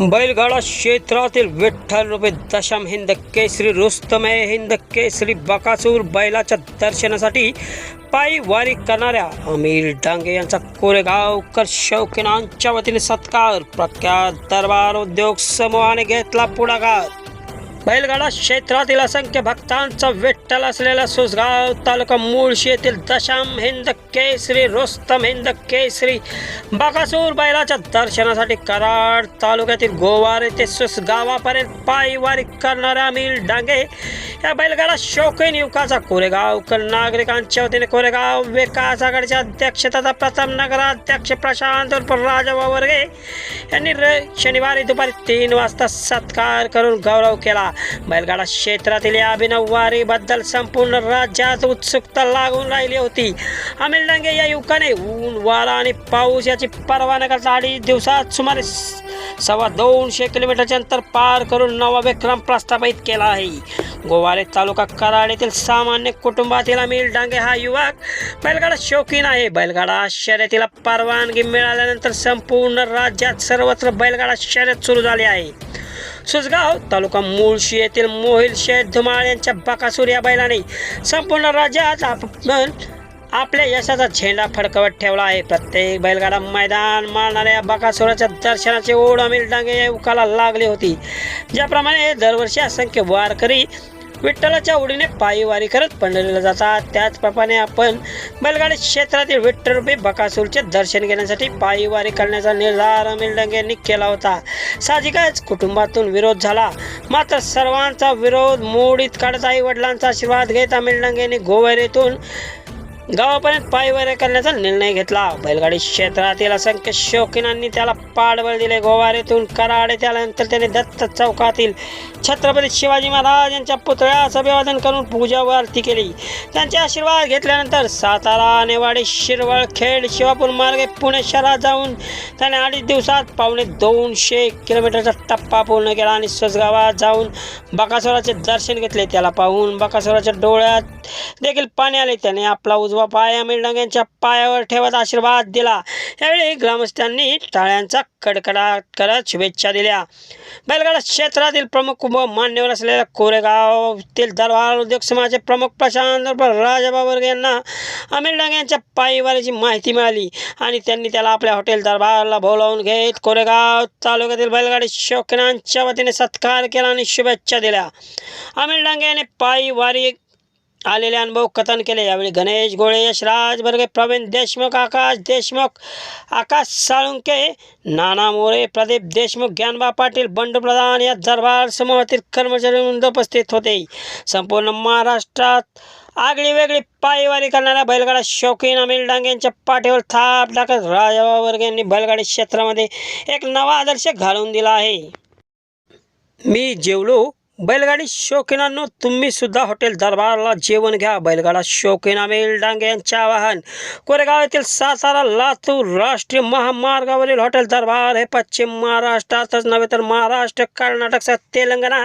बैलगाडा क्षेत्रातील विठ्ठल रुपये दशम हिंद केसरी रुस्तमे हिंद केसरी बकासूर बैलाच्या दर्शनासाठी पायी वारी करणाऱ्या अमीर डांगे यांचा कोरेगावकर शौकीनांच्या वतीने सत्कार. प्रख्यात दरबार उद्योग समूहाने घेतला पुढाकार. बैलगाडा क्षेत्रातील असंख्य भक्तांचा विठ्ठल असलेला सुसगाव तालुका मुळशी येथील दशाम हिंद केसरी रोस्तम हिंद केसरी बकासूर बैलाच्या दर्शनासाठी कराड तालुक्यातील गोवार येथे सुसगावापर्यंत पायवारी करणाऱ्या अमिल डांगे या बैलगाडा शौकीन युवकाचा कोरेगावकर नागरिकांच्या वतीने कोरेगाव विकास आघाडीचे अध्यक्ष तथा प्रथम नगराध्यक्ष प्रशांत राजा वावर्गे यांनी र शनिवारी दुपारी तीन वाजता सत्कार करून गौरव केला. बैलगाडा क्षेत्रातील या अभिनव संपूर्ण राज्यात उत्सुकता लागून राहिली होती. अमिल डांगे या युवकाने ऊन वारा आणि पाऊस याची पर्वा न करता अडीच दिवसात सुमारे सव्वा दोनशे किलोमीटरचे अंतर पार करून नवा विक्रम प्रस्थापित केला आहे. गोवाले तालुका कराड येथील सामान्य कुटुंबातील अमिल डांगे हा युवक बैलगाडा शौकीन आहे. बैलगाडा शर्यतीला परवानगी मिळाल्यानंतर संपूर्ण राज्यात सर्वत्र बैलगाडा शर्यत सुरू झाली आहे. सुजगाव तालुका मुळशी येथील मोहिल शेठ धुमाळ यांच्या बकासूर या बैलाने संपूर्ण राज्यात आपण आपल्या यशाचा झेंडा फडकवत ठेवला आहे. प्रत्येक बैलगाडा मैदान मारणाऱ्या बकासुराच्या दर्शनाची ओढ अमिल डांगे उकाला लागली होती. ज्याप्रमाणे दरवर्षी असंख्य वारकरी विठ्ठलाच्या ओढीने पायी वारी करत पंढरीला जातात. त्याचप्रमाणे आपण बैलगाडी क्षेत्रातील विठ्ठलरूपी बकासूरचे दर्शन घेण्यासाठी पायी वारी करण्याचा निर्धार अमिल डांगे यांनी केला होता. साहजिकच कुटुंबातून विरोध झाला. मात्र सर्वांचा विरोध मोडीत काढत आई वडिलांचा आशीर्वाद घेत अमिल डांगे यांनी गोवेरीतून गावापर्यंत पायवाऱ्या करण्याचा निर्णय घेतला. बैलगाडी क्षेत्रातील असंख्य शौकीनांनी त्याला पाठबळ दिले. गोवारीतून कराडे त्यानंतर त्याने दत्त चौकातील छत्रपती शिवाजी महाराज यांच्या पुतळ्यास अभिवादन करून पूजा व आरती केली. त्यांचे आशीर्वाद घेतल्यानंतर सातारा नेवाडी शिरवळ खेड शिवापूर मार्गे पुणे शहरात जाऊन त्याने अडीच दिवसात पावणे दोनशे किलोमीटरचा टप्पा पूर्ण केला आणि स्वसगावात जाऊन बकासुराचे दर्शन घेतले. त्याला पाहून बकासुराच्या डोळ्यात देखील पाणी आले त्याने आपला उजवा पाय अमीर डांग्यांच्या पायावर ठेवत आशीर्वाद दिला. यावेळी ग्रामस्थांनी टाळ्यांचा कडकडाट करत शुभेच्छा दिल्या. बैलगाडा क्षेत्रातील प्रमुख व मान्यवर असलेल्या कोरेगावतील दरबार उद्योग समाजाचे प्रमुख प्रशांत उर्फ राजाबाबर यांना अमीर डांगे यांच्या पायीवारीची माहिती मिळाली आणि त्यांनी त्याला आपल्या हॉटेल दरबारला बोलावून घेत कोरेगाव तालुक्यातील बैलगाडी शौकीनांच्या वतीने सत्कार केला आणि शुभेच्छा दिल्या. अमीर डांगे याने पायी वारी आलेले अनुभव कथन केले. यावेळी गणेश गोळे यशराज बर्गे प्रवीण देशमुख आकाश देशमुख आकाश साळुंके नाना मोरे प्रदीप देशमुख ज्ञानबा पाटील बंडू प्रधान या दरबार समूहातील कर्मचारी उपस्थित होते. संपूर्ण महाराष्ट्रात आगळी वेगळी पायवारी करणाऱ्या बैलगाडा शौकीन अमिल डांगेंच्या पाठीवर थाप टाकत राजा वर्ग यांनी बैलगाडी क्षेत्रामध्ये एक नवा आदर्श घालून दिला आहे. मी जेवलो बैलगाडी शौकीनांनो तुम्ही सुद्धा हॉटेल दरबारला जेवण घ्या. बैलगाडा शौकीन मेल डांगे यांचे आवाहन. कोरेगाव येथील सातारा लातूर राष्ट्रीय महामार्गावरील हॉटेल दरबार हे पश्चिम महाराष्ट्रातच नव्हे तर महाराष्ट्र कर्नाटक तेलंगणा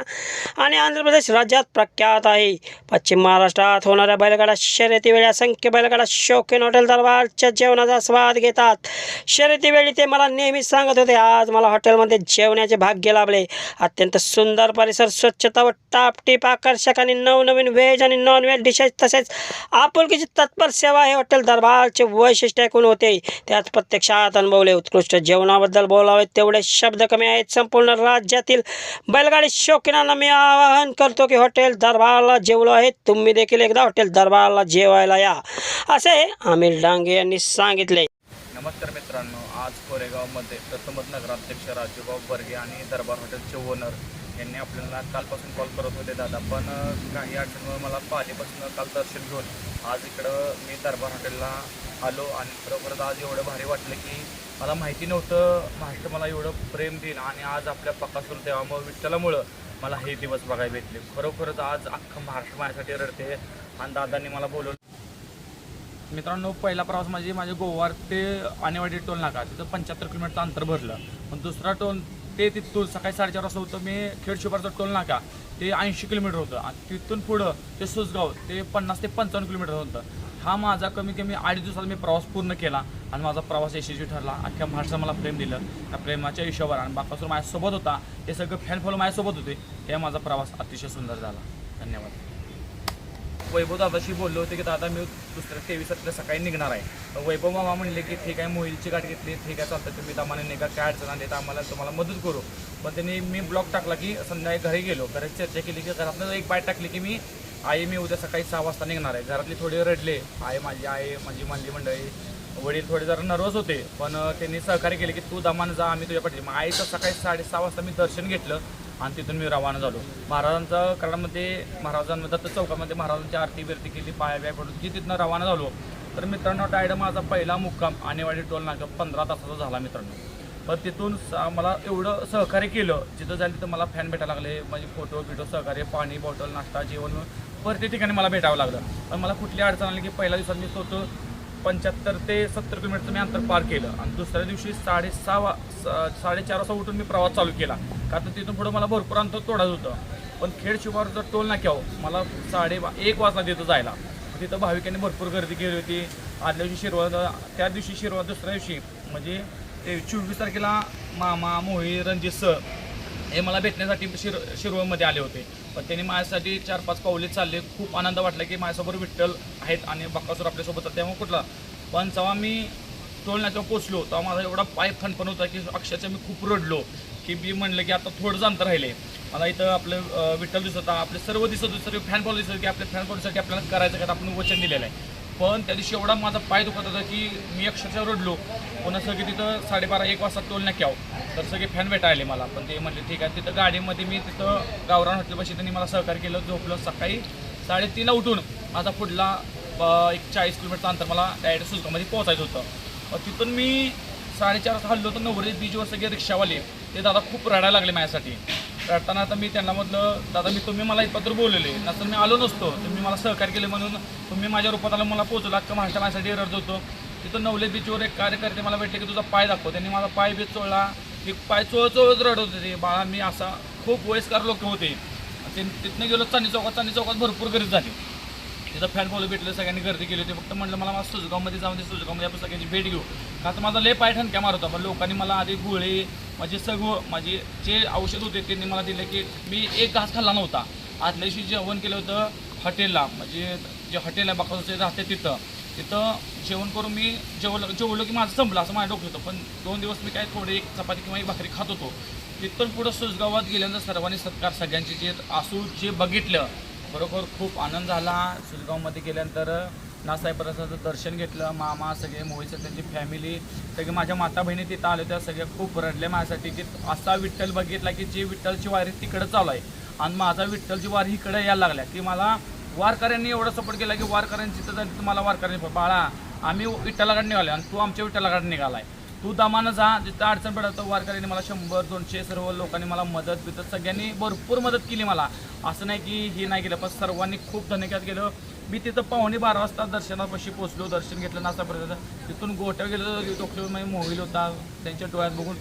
आणि आंध्र प्रदेश राज्यात प्रख्यात आहे. पश्चिम महाराष्ट्रात होणाऱ्या बैलगाडा शर्यतीवेळी असंख्य बैलगाडा शौकीन हॉटेल दरबारच्या जेवणाचा स्वाद घेतात. शर्यतीवेळी ते मला नेहमी सांगत होते आज मला हॉटेलमध्ये जेवण्याचे भाग्य लाभले. अत्यंत सुंदर परिसर स्वच्छ स्वच्छता व टापटीप आकर्षक आणि नवनवीन व्हेज आणि नॉन व्हेज डिशेस तसेच आपुलकीची तत्पर सेवा हे हॉटेल दरबारचे वैशिष्ट्य ऐकून होते. त्यात प्रत्यक्षात अनुभवले उत्कृष्ट जेवणाबद्दल बोलावे तेवढे शब्द कमी आहेत. संपूर्ण राज्यातील बैलगाडी शौकीनांना मी आवाहन करतो की हॉटेल दरबारला जेवलो आहे. तुम्ही देखील एकदा हॉटेल दरबारला जेवायला या असे अमिर डांगे यांनी सांगितले. नमस्कार मित्रांनो आज कोरेगावमध्ये प्रथमच नगराध्यक्ष राजूभाऊ बर्गे आणि दरबार हॉटेलचे ओनर यांनी आपल्याला कालपासून कॉल करत होते दादा. पण काही अडचणीमुळे मला पालीपासून काल दर्शन घेऊन आज इकडं मी दरबार हॉटेलला आलो आणि खरोखरच आज एवढं भारी वाटलं की मला माहिती नव्हतं महाराष्ट्र मला एवढं प्रेम देईल आणि आज आपल्या पकासूर देवामुळं विठ्ठलामुळं मला हे दिवस बघायला भेटले. खरोखरच आज अख्खं महाराष्ट्र माझ्यासाठी रडते आणि दादांनी मला बोलवलं. मित्रांनो पहिला प्रवास म्हणजे माझे गोवार ते आणेवाडी टोल नाका. तिथं पंच्याहत्तर किलोमीटरचं अंतर भरलं. पण दुसरा टोल ते तिथून सकाळी साडेचार वाजता होतं. मी खेड शिवारचा टोल नाका ते ऐंशी किलोमीटर होतं. आणि तिथून पुढं ते सुसगाव ते पन्नास ते पंचावन्न किलोमीटर होतं. हा माझा कमी कमी आठ दिवसात मी प्रवास पूर्ण केला आणि माझा प्रवास यशस्वी ठरला. अख्ख्या महाराष्ट्राला मला प्रेम दिलं. त्या प्रेमाच्या हिशोबावर आणि बापासून माझ्यासोबत होता. ते सगळं फॅन फॉलो माझ्यासोबत होते. हे माझा प्रवास अतिशय सुंदर झाला. धन्यवाद. वैभव दादाशी बोललो होते की दादा मी दुसऱ्या तेवीस तारखेला सकाळी निघणार आहे. वैभव मामा म्हणले की ठीक आहे मोहिलची गाठ घेतली ठीक आहे चालतं तुम्ही दामाने निघा काय अडचण आली तर आम्हाला तुम्हाला मदत करू. पण त्यांनी मी ब्लॉक टाकला की संध्याकाळी घरी गेलो. घरात चर्चा केली की घरातनं एक बाय टाकली की मी आई मी उद्या सकाळी सहा वाजता निघणार आहे. घरातली थोडी रडले. आई माझी आई माझी मानली मंडळी वडील थोडे जरा नर्वस होते पण त्यांनी सहकार्य केले की तू दमानं जा आम्ही तुझ्या पाठी मग आईचं सकाळी साडेसहा वाजता मी दर्शन घेतलं. आणि तिथून मी रवाना झालो. महाराजांचा करामध्ये महाराजांमध्ये दत्त चौकामध्ये महाराजांची आरती बिरती केली पाया बिया पडून. जी तिथनं रवाना झालो तर मित्रांनो डायड माझा पहिला मुक्काम आणेवाडी टोल नाका पंधरा तासाचा झाला मित्रांनो. पण तिथून मला एवढं सहकार्य केलं जिथं जाईल तिथं मला फॅन भेटायला लागले माझे फोटो बिटो सहकार्य पाणी बॉटल नाश्ता जेवण प्रत्येक ठिकाणी मला भेटावं लागलं. पण मला कुठली अडचण आली की पहिल्या दिवसात मी स्वतः पंच्याहत्तर ते सत्तर किलोमीटरचं मी अंतर पार केलं. आणि दुसऱ्या दिवशी साडेसहा साडेचार वाजता उठून मी प्रवास चालू केला. का तर तिथून पुढं मला भरपूर अंतर तोडायचं होतं. पण खेड शिवार टोल नाक्यावर मला साडे बा- एक वाजता तिथं जायला. तिथं भाविकांनी भरपूर गर्दी केली होती. आदल्या दिवशी शिरवाद त्या दिवशी शिरवाद दुसऱ्या दिवशी म्हणजे ते चोवीस तारखेला मामा मोही रणजित सर हे मला भेटण्यासाठी शिर शिरवळमध्ये आले होते. पण त्यांनी माझ्यासाठी चार पाच पावले चालले. खूप आनंद वाटला की माझ्यासोबत विठ्ठल आहेत आणि बक्कासूर आपल्यासोबत त्यामुळे कुठला? पण जेव्हा मी टोल पोचलो तेव्हा माझा एवढा पाय फणफण होता की अक्षरशः मी खूप रडलो की मी म्हणलं की आता थोडंच अंतर राहिले. मला इथं आपलं विठ्ठल दिसत होता आपले सर्व दिसत होते सर्व फॅन फॉलो दिसत होते की आपल्या फॅन फॉलोसाठी आपल्याला करायचं का आपण वचन दिलेलं आहे. पण त्या दिवशी एवढा माझा पाय दुखत होता की मी अक्षरशः रडलो. पुन्हा सगळे तिथं साडेबारा एक वाजता टोल नाक्यावर. तर सगळे फॅन भेटायले मला. पण ते म्हणले ठीक आहे तिथं गाडीमध्ये मी तिथं गावरान हॉटेलपाशी त्यांनी मला सहकार्य केलं झोपलं सकाळी साडेतीनला उठून माझा पुढला एक चाळीस किलोमीटरचं अंतर मला डायरेक्ट सुलकामध्ये पोहोचायचं होतं. तिथून मी साडेचार वाजता हल्लो तर नवरी बीचवर सगळे रिक्षावाले. ते दादा खूप रडायला लागले माझ्यासाठी. रडताना आता मी त्यांना म्हटलं दादा मी तुम्ही मला इतपत्र बोललेले नसं मी आलो नसतो. तुम्ही मला सहकार्य केले म्हणून तुम्ही माझ्या रूपात आला मला पोहोचला अख्खा महाराष्ट्र माझ्यासाठी रडत होतो. तिथं नवले बीचवर एक कार्यकर्ते मला भेटले की तुझा पाय दाखव. त्यांनी माझा पाय बी चोळला. एक पाय चोळ चोळत रडत होते ते. बाळा मी असा खूप वयस्कर लोक होते. ते तिथनं गेलो चांदी चौकात चांदी चौकात भरपूर गरीब झाली. तिथं फॅन फॉलो भेटले सगळ्यांनी गर्दी केली होती. फक्त म्हटलं मला मला सुजगावमध्ये जाऊन ते सुजगावमध्ये आपण सगळ्यांची भेट घेऊ. का तर माझा लय पाय ठणक्या मारत होता. पण लोकांनी मला आधी गोळे माझे सगळं माझे जे औषध होते त्यांनी मला दिले की मी एक घास खाल्ला नव्हता. आदल्या दिवशी जेवण केलं होतं हॉटेलला. म्हणजे जे हॉटेल आहे बाकाचे राहते तिथं. तिथं जेवण करून मी जेवलं जेवलं की माझं संपलं असं माझं डोकं होतं. पण दोन दिवस मी काय थोडे एक चपाती किंवा एक भाकरी खात होतो. तिथून पुढं सुजगावात गेल्यानंतर सर्वांनी सत्कार सगळ्यांचे जे असू जे बघितलं खरोखर खूप आनंद झाला. शिलगावमध्ये गेल्यानंतर नासाहेबराचं दर्शन घेतलं. मामा सगळे मोहित त्यांची फॅमिली सगळे माझ्या माता बहिणी तिथं आल्या त्या सगळ्या खूप रडल्या माझ्यासाठी. की असा विठ्ठल बघितला की जी विठ्ठलची वारी तिकडं चालू आहे. आणि माझा विठ्ठलची वारी इकडं यायला लागल्या. की मला वारकऱ्यांनी एवढा सपोर्ट केला की वारकऱ्यांची तिथं मला वारकऱ्यांनी बाळा आम्ही विठ्ठलाकडे निघालो आणि तू आमच्या विठ्ठलाकडे आहे तू दमानं जा जिथं अडचण पडत वारकऱ्यांनी मला शंभर दोनशे सर्व लोकांनी मला मदत बिदत सगळ्यांनी भरपूर मदत केली मला. असं नाही की हे नाही केलं पण सर्वांनी खूप धन्यवाद केलं. मी तिथं पाहुणे बारा वाजता दर्शनापाशी पोचलो दर्शन घेतलं नासापर्यंत. तिथून गोट्या गेलो डोक्यावर मी मोहिल होता त्यांच्या डोळ्यात बघून.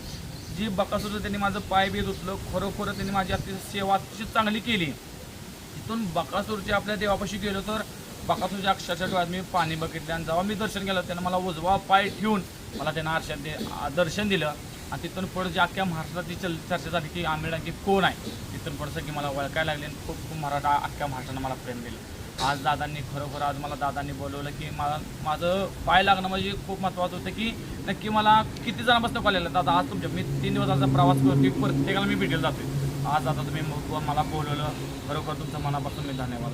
जी बकासूर त्यांनी माझं पाय बी धुतलं खरोखर त्यांनी माझी अतिशय सेवा अतिशय चांगली केली. तिथून बकासूरच्या आपल्या देवापाशी गेलो तर बकासूरच्या अक्षरशः डोळ्यात मी पाणी बघितलं आणि जेव्हा मी दर्शन केलं त्यानं मला उजवा पाय ठेवून मला त्यांना आरशात दे दर्शन दिलं. आणि तिथून पुढं जी अख्ख्या महाराष्ट्राची चल चर्चा झाली की आंबेडांची कोण आहे? तिथून पुढं सगळी मला ओळखायला लागले आणि खूप खूप मराठा अख्ख्या महाराष्ट्रानं मला प्रेम दिलं. आज दादांनी खरोखर आज मला दादांनी बोलवलं की मला माझं पाय लागणं म्हणजे खूप महत्त्वाचं होतं की नक्की मला किती जणांपासून कॉल आलं दादा आज तुमच्या मी तीन दिवसाचा प्रवास करतो प्रत्येकाला मी भेटेल जातोय. आज आता तुम्ही मला बोलवलं. खरोखर तुमचं मनापासून मी धन्यवाद